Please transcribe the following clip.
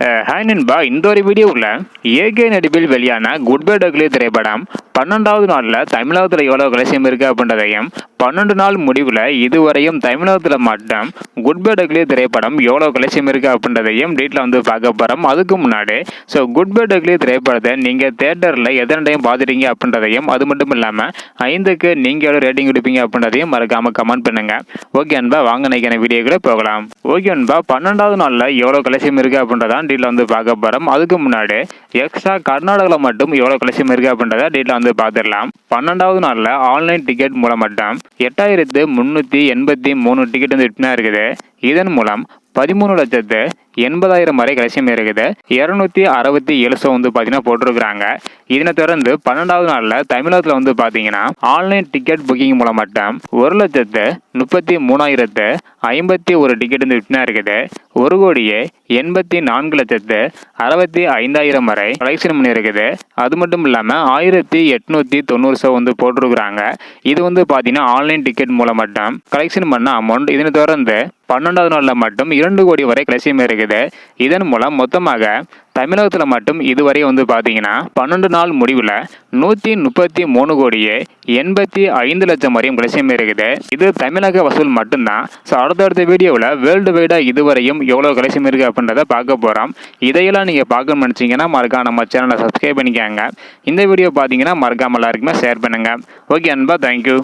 Hi நண்பா. இந்த ஒரு வீடியோவில் ஏகே நடிப்பில் வெளியான குட் பை டக்லி திரைப்படம் பன்னெண்டாவது நாளில் தமிழகத்தில் எவ்வளோ கலசியம் இருக்குது அப்படின்றதையும் பன்னெண்டு நாள் முடிவில் இதுவரையும் தமிழகத்தில் மட்டும் குட் பை டக்லி திரைப்படம் எவ்வளோ கலசியம் இருக்குது அப்படின்றதையும் டீட்டில் வந்து பார்க்க போகிறோம் அதுக்கு முன்னாடி ஸோ குட் பை டக்லி திரைப்படத்தை நீங்கள் தேட்டரில் எத்தனை டைம் பார்த்துட்டீங்க அப்படின்றதையும் அது மட்டும் இல்லாமல் ஐந்துக்கு நீங்கள் எவ்வளோ ரேட்டிங் கொடுப்பீங்க அப்படின்றதையும் மறக்காமல் கமெண்ட் பண்ணுங்கள் ஓகே அன்பா வாங்க நினைக்கிற வீடியோக்குள்ளே போகலாம். ஓகே அன்பா பன்னெண்டாவது நாளில் எவ்வளோ கலசியம் இருக்குது அப்படின்றதான் டீட்டில் வந்து பார்க்க போகிறோம் அதுக்கு முன்னாடி எக்ஸ்ட்ரா கர்நாடகாவில் மட்டும் எவ்வளோ கலெக்ஷன் இருக்குது அப்படின்றத டீட்டில் வந்து பார்த்துடலாம். பன்னெண்டாவது நாளில் ஆன்லைன் டிக்கெட் மூலம் மட்டும் எட்டாயிரத்து முந்நூற்றி எண்பத்தி மூணு டிக்கெட் வந்து விற்பனை இருக்குது. இதன் மூலம் பதிமூணு லட்சத்து எண்பதாயிரம் வரை கலசியம் இருக்குது இரநூத்தி அறுபத்தி ஏழு ஷோ வந்து பார்த்தீங்கன்னா போட்டிருக்கிறாங்க. இதனை தொடர்ந்து பன்னெண்டாவது நாளில் தமிழகத்தில் வந்து பார்த்தீங்கன்னா ஆன்லைன் டிக்கெட் புக்கிங் மூலம் மட்டும் ஒரு லட்சத்து முப்பத்தி மூணாயிரத்து ஐம்பத்தி ஒரு டிக்கெட் வந்து விற்பனை இருக்குது. ஒரு கோடியே எண்பத்தி நான்கு லட்சத்து அறுபத்தி ஐந்தாயிரம் வரை கலெக்ஷன் பண்ணி இருக்குது. அது மட்டும் இல்லாமல் ஆயிரத்தி எட்நூற்றி தொண்ணூறு ஷோ வந்து போட்டிருக்கிறாங்க. இது வந்து பார்த்தீங்கன்னா ஆன்லைன் டிக்கெட் மூலம் மட்டும் கலெக்ஷன் பண்ண அமௌண்ட் இதனை தொடர்ந்து பன்னெண்டாவது நாளில் மட்டும் இரண்டு கோடி வரை கலெக்ஷன் இருக்குது இதன் மூலம் மொத்தமாக தமிழகத்தில் மட்டும் இதுவரை வந்து பார்த்தீங்கன்னா பன்னெண்டு நாள் முடிவில் நூற்றி முப்பத்தி மூணு கோடியே எண்பத்தி ஐந்து லட்சம் வரையும் கலெக்ஷன் இருக்குது. இது தமிழக வசூல் மட்டும்தான். ஸோ அடுத்தடுத்த வீடியோவில் வேர்ல்டு வைடாக இதுவரையும் எவ்வளோ கலெக்ஷன் இருக்குது அப்படின்றத பார்க்க போகிறோம் இதையெல்லாம் நீங்கள் பார்க்கணும்னு நினச்சிங்கன்னா மறக்காம நம்ம சேனலை சப்ஸ்கிரைப் பண்ணிக்கோங்க. இந்த வீடியோ பார்த்தீங்கன்னா மறக்காமல் எல்லாருக்குமே ஷேர் பண்ணுங்கள் ஓகே அன்பா தேங்க்யூ